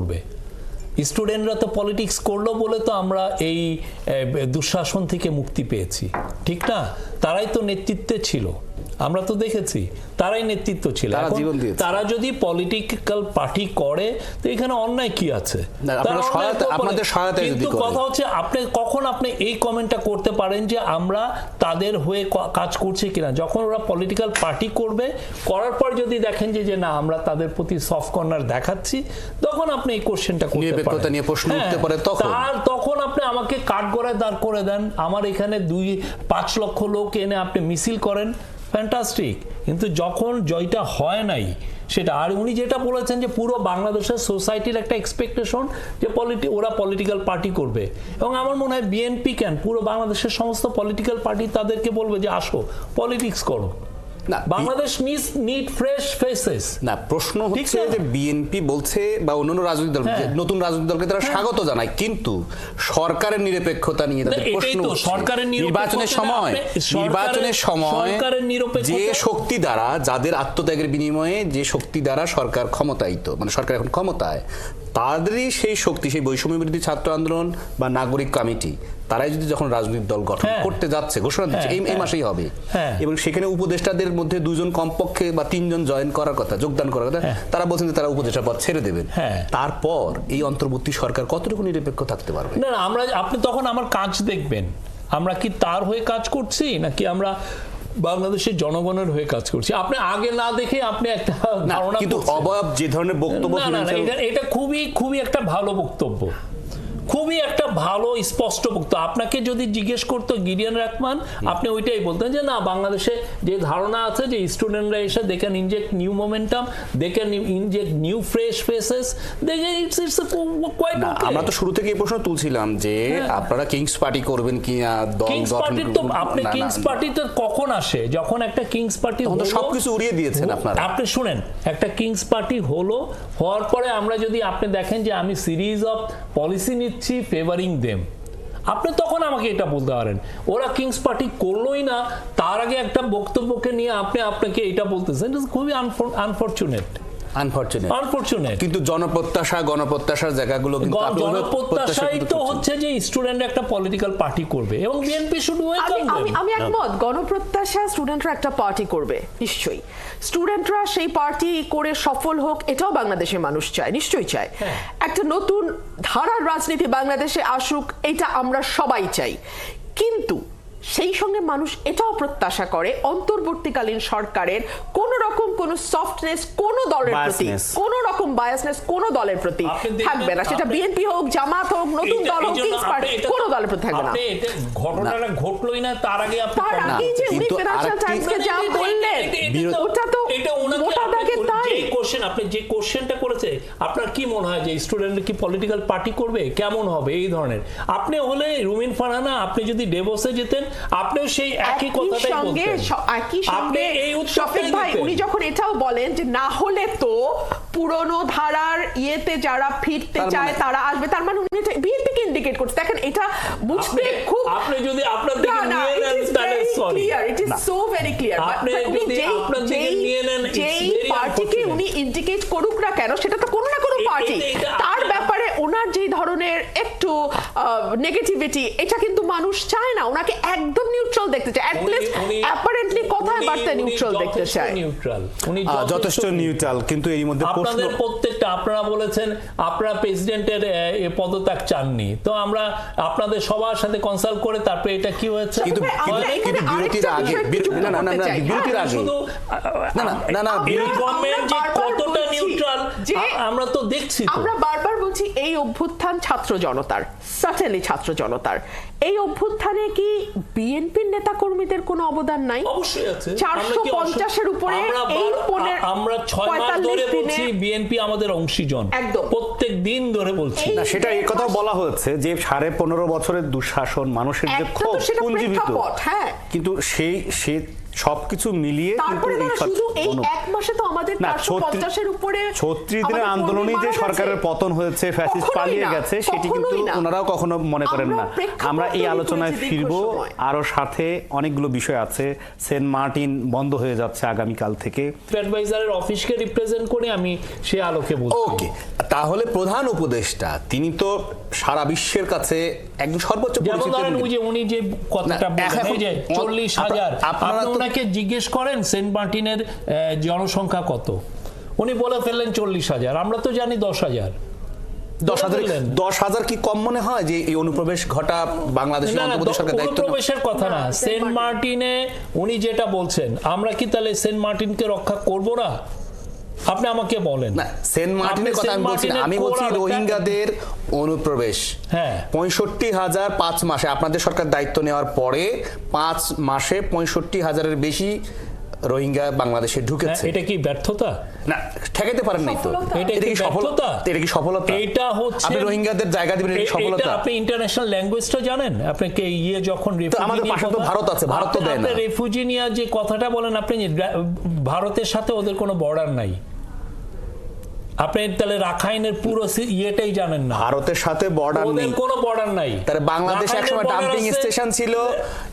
করবে। স্টুডেন্টরা তো পলিটিক্স করল বলে তো আমরা এই দুঃশাসন থেকে মুক্তি পেয়েছি। ঠিক না? তারাই তো নেতৃত্বে ছিল। আমরা তো দেখেছি তারাই নেতৃত্ব ছিল। তারা যদি পলিটিক্যাল পার্টি করে তো এখানে অন্যায় কি আছে? কিন্তু কথা হচ্ছে আপনি কখন আপনি এই কমেন্টটা করতে পারেন যে আমরা তাদের হয়ে কাজ করছি কিনা? যখন ওরা পলিটিক্যাল পার্টি করবে করার পর যদি দেখেন যে না আমরা তাদের প্রতি সফট কর্নার দেখাচ্ছি তখন আপনি এই কোশ্চেনটা করতে পারেন। নিয়ে প্রশ্ন হ্যাঁ, উঠতে পারে তখন। তখন আপনি আমাকে কাঠ কাঠগড়ায় দাঁড় করে দেন। আমার এখানে দুই পাঁচ লক্ষ লোক এনে আপনি মিছিল করেন। ফ্যান্টাস্টিক কিন্তু যখন জয়টা হয় নাই, সেটা, আর উনি যেটা বলেছেন যে পুরো বাংলাদেশের সোসাইটির একটা এক্সপেকটেশন যে পলিটি ওরা পলিটিক্যাল পার্টি করবে। এবং আমার মনে হয় বিএনপি ক্যান পুরো বাংলাদেশের সমস্ত পলিটিক্যাল পার্টি তাদেরকে বলবে যে আসো পলিটিক্স করো। না, বাংলাদেশ নিড ফ্রেশ ফেসেস না প্রশ্ন হচ্ছে যে বিএনপি বলছে বা অন্যান্য রাজনৈতিক দল হ্যাঁ। নতুন রাজনৈতিক দলকে তারা স্বাগত জানায় কিন্তু সরকারের নিরপেক্ষতা নিয়ে তাদের প্রশ্ন সরকারের নির্বাচনের সময় নির্বাচনের সময় যে শক্তি দ্বারা যাদের আত্মত্যাগের বিনিময়ে যে শক্তি দ্বারা সরকার ক্ষমতায়িত মানে সরকার এখন ক্ষমতায় তাদেরই সেই শক্তি সেই বৈষম্য বিরোধী ছাত্র আন্দোলন বা নাগরিক কমিটি তারাই যদি যখন রাজনৈতিক দল গঠন হ্যাঁ। করতে যাচ্ছে ঘোষণা দিচ্ছে হ্যাঁ, এই- এই হ্যাঁ। মাসেই হবে। এবং সেখানে উপদেষ্টাদের মধ্যে দুজন কমপক্ষে বা তিনজন জয়েন করার কথা যোগদান করার কথা তারা বলছেন যে তারা উপদেষ্টা পদ ছেড়ে দেবেন। তারপর এই অন্তর্বর্তী সরকার কতটুকু নিরপেক্ষ থাকতে পারবে না আমরা আপনি তখন আমার কাজ দেখবেন আমরা কি তার হয়ে কাজ করছি নাকি আমরা বাংলাদেশের জনগণের হয়ে কাজ করছি আপনি আগে না দেখে আপনি একটা ধারণা কিন্তু। অবয়ব যে ধরনের বক্তব্য এটা খুবই খুবই একটা ভালো বক্তব্য খুবই একটা ভালো স্পষ্ট বক্তব্য আপনাকে যদি জিজ্ঞেস করতো গিরিয়ান রাখমান আপনি ওইটাই বলতেন যে না বাংলাদেশে যে ধারণা আছে যে স্টুডেন্টরা এসে they can inject new momentum they can inject new fresh faces they it's it's quite আমরা তো শুরু থেকে এই প্রশ্ন তুলছিলাম যে আপনারা কিংস পার্টি করবেন কি না দল কিংস গঠন তো আপনি কিংস পার্টি তো কখন আসে? যখন একটা কিংস পার্টি হলো- সবকিছু উড়িয়ে দিয়েছেন আপনারা। আপনি শুনেন একটা কিংস পার্টি হলো হওয়ার পরে আমরা যদি আপনি দেখেন যে আমি সিরিজ অফ পলিসি নিচ্ছি ফেভারিং দেম আপনি তখন আমাকে এটা বলতে পারেন। ওরা কিংস পার্টি করলোই না, তার আগে একটা বক্তব্যকে নিয়ে আপনি আপনাকে এটা বলতেছেন। খুবই আনফর্চুনেট আনফরচুনেট আনফর্চুনেট কিন্তু জনপ্রত্যাশা গণপ্রত্যাশার জায়গাগুলো কিন্তু জনপ্রত্যাশাই তো হচ্ছে যে স্টুডেন্ট একটা পলিটিক্যাল পার্টি করবে এবং বিএনপি শুধু আমি আমি একমত গণপ্রত্যাশা স্টুডেন্টরা একটা পার্টি করবে নিশ্চয়ই। স্টুডেন্টরা সেই পার্টি করে সফল হোক এটাও বাংলাদেশের মানুষ চায় নিশ্চয়ই চায়। হ্যাঁ। একটা নতুন ধারার রাজনীতি বাংলাদেশে আসুক এটা আমরা সবাই চাই। কিন্তু সেই সঙ্গে মানুষ এটাও প্রত্যাশা করে অন্তর্বর্তীকালীন সরকারের কোন রকম কোন সফটনেস কোন দলের প্রতি কোন রকম বায়াসনেস কোন দলের প্রতি থাকবে না। সেটা বিএনপি হোক জামাত হোক নতুন দল হোক কিংস পার্টি কোন দলের প্রতি থাকবে না। ঘটনাটা ঘটলোই না তার আগে আপনি তার আগে যে উনি ফিনান্সিয়াল টাইমসকে যা বললেন ওটা এটা ওনাকে যে কোশ্চেন আপনি যে কোশ্চেনটা করেছে আপনার কি মনে হয় যে স্টুডেন্ট কি পলিটিক্যাল পার্টি করবে? কেমন হবে? এই ধরনের। আপনি হলে রুমিন ফারহানা আপনি যদি ডেভোসে যেতেন আপনিও সেই একই কথাটাই বলতেন। একই সঙ্গে এই উত্তরটাই ভাই উনি যখন এটাও বলেন যে না হলে তো পুরনো ধারার ইয়েতে যারা ফিরতে চায় মানে- তারা আসবে। তার মানে উনি বিএনপি কে ইন্ডিকেট করছে। দেখেন এটা বুঝতে খুব আপনি যদি আপনার দিকে আপনি যদি আপনার দিকে নিয়ে নেন, যেই পার্টিকে উনি ইন্ডিকেট করুক না কেন সেটা তো কোনো না কোনো পার্টি এটা- এটা তার আপনি- ব্যাপারে ওনার যেই ধরনের একটু নেগেটিভিটি এটা কিন্তু মানুষ চায় না। ওনাকে একদম নিউট্রাল দেখতে চায়। অ্যাটলিস্ট অ্যাপারেন্টলি কথায় বার্তায় নিউট্রাল দেখতে চায়। নিউট্রাল উনি যথেষ্ট নিউট্রাল কিন্তু এর মধ্যে আপনাদের প্রত্যেকটা আপনারা বলেছেন আপনারা প্রেসিডেন্টের পদত্যাগ চাননি। তো আমরা আপনাদের সবার সাথে কনসাল্ট করে তারপরে এটা কি হয়েছে? কিন্তু কিন্তু- বিরতির আগে বিরতি- না না না। বিরতির আগে। শুধু না না না না বিরতি- গভর্নমেন্ট যে কতটা নিউট্রাল আমরা তো দেখছি তো। আমরা বারবার বলছি এই অভ্যুত্থান ছাত্র জনতার সার্টেনলি ছাত্র জনতার। এই অভ্যুত্থানে কি বিএনপির নেতা কর্মীদের কোনো অবদান নাই? অবশ্যই আছে। চারশো পঞ্চাশের উপরে এই পনের- আমরা ছয় মাস ধরে বলছি বিএনপি আমাদের অংশীজন। একদম। প্রত্যেক দিন ধরে বলছি। না সেটা এই কথাও বলা হয়েছে যে সাড়ে পনেরো বছরের দুঃশাসন মানুষের যে ক্ষোভ পুঞ্জীবিত হ্যাঁ। কিন্তু সেই সে সবকিছু মিলিয়ে কিন্তু তারপরে এই ধরো সর- শুধু এই এক মাসে তো আমাদের না, চারশো ছত্রিশ- দিনের আন্দোলনে যে সরকারের পতন হয়েছে ফ্যাসিস্ট পালিয়ে গেছে সেটি কিন্তু ওনারাও কখনো মনে করেন না। আমরা এই আলোচনায় ফিরব। আরও সাথে অনেকগুলো বিষয় আছে। সেন্ট মার্টিন বন্ধ হয়ে যাচ্ছে আগামীকাল থেকে। অ্যাডভাইজারের অফিসকে রিপ্রেজেন্ট করে আমি সে আলোকে বলছি। ওকে তাহলে প্রধান উপদেষ্টা তিনি তো সারা বিশ্বের কাছে একজন সর্বোচ্চ যেমন ধরেন ওই যে উনি যে কথাটা না, বললেন এখন- এই যে চল্লিশ হাজার আপনারা ওনাকে জিজ্ঞেস করেন সেন্ট মার্টিনের জনসংখ্যা কত? উনি বলে ফেললেন চল্লিশ হাজার আমরা তো জানি দশ হাজার। দশ হাজার দশ হাজার কি কম মনে হয় যে এই অনুপ্রবেশ ঘটা বাংলাদেশের অন্তর্বর্তী সরকার দায়িত্ব? অনুপ্রবেশের কথা না। সেন্ট মার্টিনে উনি যেটা বলছেন আমরা কি তাহলে সেন্ট মার্টিনকে রক্ষা করব না? আপনি আমাকে বলেন। না সেন্ট মার্টিনের কথা আমি বলছি না। আমি বলছি রোহিঙ্গাদের অনুপ্রবেশ। হ্যাঁ। পঁয়ষট্টি হাজার পাঁচ মাসে আপনাদের সরকার দায়িত্ব নেওয়ার পরে পাঁচ মাসে পঁয়ষট্টি হাজারের বেশি রোহিঙ্গা বাংলাদেশে হ্যাঁ, ঢুকেছে এটা কি ব্যর্থতা? না ঠেকাতে পারেন নাই তো। এটা কি কি সফলতা এটা কি সফলতা? এটা হচ্ছে আপনি রোহিঙ্গাদের জায়গা দিবেন এটা সফলতা এটা আপনি ইন্টারন্যাশনাল ল্যাঙ্গুয়েজটা জানেন? আপনাকে ইয়ে যখন রিফিউজি আমাদের পাশে তো ভারত আছে, ভারত তো দেয় না। আপনি রেফিউজি নিয়ে যে কথাটা বলেন আপনি যে ভারতের সাথে ওদের কোনো বর্ডার নাই। আপনি তাহলে রাখাইনের পুরো ইয়েটাই জানেন না। ভারতের সাথে বর্ডার নেই। কোনো বর্ডার নাই। তাহলে বাংলাদেশ এক একসময় ডাম্পিং স্টেশন ছিল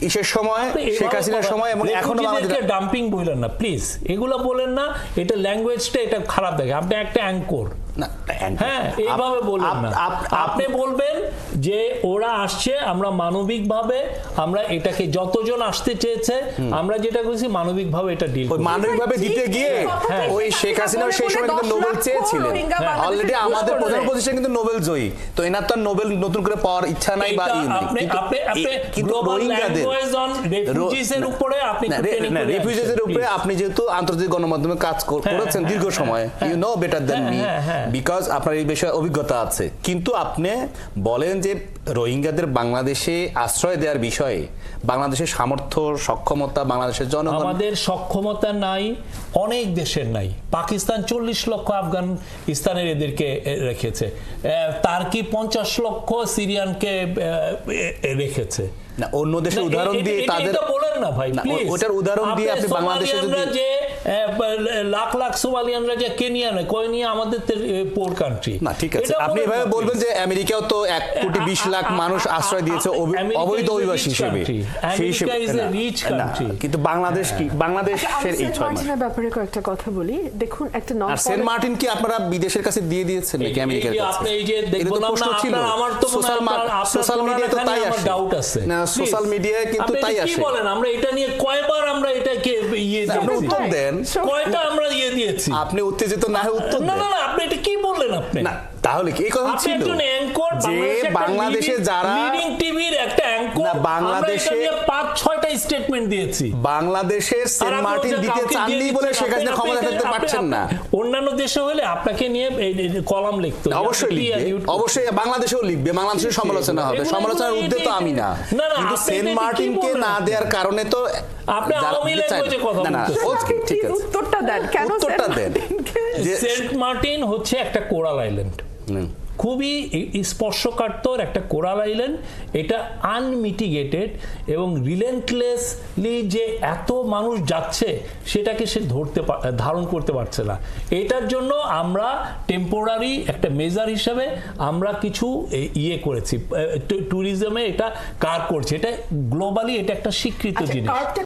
ইসের সময় শেখ হাসিনার সময় এবং এখনও বাংলাদেশ ডাম্পিং বললেন না প্লিজ এগুলো বলেন না এটা ল্যাঙ্গুয়েজটা এটা খারাপ দেখে। আপনি একটা অ্যাঙ্কর হ্যাঁ এইভাবে বলবেন না। আপ- আপনি বলবেন যে ওরা আসছে আমরা মানবিকভাবে আমরা এটাকে যতজন আসতে চেয়েছে আমরা যেটা করেছি মানবিকভাবে এটা ডিল ওই মানবিকভাবে দিতে গিয়ে হ্যাঁ। ওই শেখ হাসিনা সেই সময় কিন্তু নোবেল চেয়েছিলেন। অলরেডি আমাদের প্রধান কিন্তু নোবেল জয়ী। তো এনার তো নোবেল নতুন করে পাওয়ার ইচ্ছা নাই বা ই নাই কিন্তু আপনি আপনি কিন্তু রোহিঙ্গাদের উপরে আপনি উপরে আপনি যেহেতু আন্তর্জাতিক গণমাধ্যমে কাজ কর- হ্যাঁ, করেছেন হ্যাঁ, দীর্ঘ হ্যাঁ, সময়। হ্যাঁ। ইউ নো বেটার দেন হ্যাঁ, মি হ্যাঁ, হ্যাঁ। বিকজ আপনার এই বিষয়ে অভিজ্ঞতা আছে। কিন্তু আপনি বলেন যে রোহিঙ্গাদের বাংলাদেশে আশ্রয় দেওয়ার বিষয়ে বাংলাদেশের সামর্থ্য সক্ষমতা বাংলাদেশের জনগণ আমাদের সক্ষমতা নাই অনেক দেশের নাই। পাকিস্তান চল্লিশ লক্ষ আফগানিস্তানের এদেরকে রেখেছে। এ, তার্কি পঞ্চাশ লক্ষ সিরিয়ানকে রেখেছে? না অন্য দেশের উদাহরণ দিয়ে তাদের বলেন না ভাই ওটার উদাহরণ দিয়ে আপনি বাংলাদেশে যদি- লাখ লাখ সোমালিয়ানরা যে কেনিয়া নয় কয় নিয়ে আমাদের পোর কান্ট্রি না ঠিক আছে। আপনি এভাবে বলবেন যে আমেরিকাও তো এক কোটি বিশ লাখ মানুষ আশ্রয় দিয়েছে অবৈধ অভিবাসী হিসেবে. কিন্তু বাংলাদেশ কি? আচ্ছা, বাংলাদেশের এই ছয় মাস। ব্যাপারে কয়েকটা কথা বলি। দেখুন একটা নন সেন্ট মার্টিন কি আপনারা বিদেশের কাছে দিয়ে দিয়েছেন নাকি আমেরিকার এই যে কাছে? আপনি এই যে প্রশ্ন ছিল। আমার তো সোশ্যাল সোশ্যাল মিডিয়ায় তো তাই আসে। doubt আছে। না সোশ্যাল মিডিয়ায় কিন্তু তাই এটা কি বলেন? আমরা এটা নিয়ে কয়বার আমরা এটাকে ইয়ে উত্তর দেন। কয়টা আমরা ইয়ে দিয়েছি? আপনি উত্তেজিত না হয়ে উত্তর না দেন। না না আপনি এটা কি বললেন আপনি? না তাহলে কি এই কথা আপনি ছিল? যে বাংলাদেশে যারা লিডিং টিভির বাংলাদেশে- পাঁচ ছয়টা স্টেটমেন্ট দিয়েছি। বাংলাদেশের সেন্ট মার্টিন দিতে চাননি বলে শেখ হাসিনা ক্ষমতা থাকতে পারছেন না। অন্যান্য দেশে হলে আপনাকে নিয়ে কলাম লিখতো অবশ্যই লিখবে অবশ্যই বাংলাদেশেও লিখবে বাংলাদেশের সমালোচনা হবে সমালোচনার উদ্দেশ্য তো আমি না। কিন্তু সেন্ট মার্টিনকে না দেওয়ার কারণে তো আপনি আওয়ামী। কথা না না ওকে ঠিক আছে। উত্তরটা দেন। কেন উত্তরটা সেন্ট দেন। সেন্ট মার্টিন হচ্ছে একটা কোরাল আইল্যান্ড। হুম। খুবই স্পর্শকাতর একটা কোরাল আইল্যান্ড। এটা আনমিটিগেটেড এবং রিলেন্টলেসলি যে এত মানুষ যাচ্ছে সেটাকে সে ধরতে ধারণ করতে পারছে না। এটার জন্য আমরা টেম্পোরারি একটা মেজার হিসাবে আমরা কিছু ইয়ে করেছি। ট্যুরিজমে এটা কার করছে। এটা গ্লোবালি এটা একটা স্বীকৃত আচ্ছা জিনিস।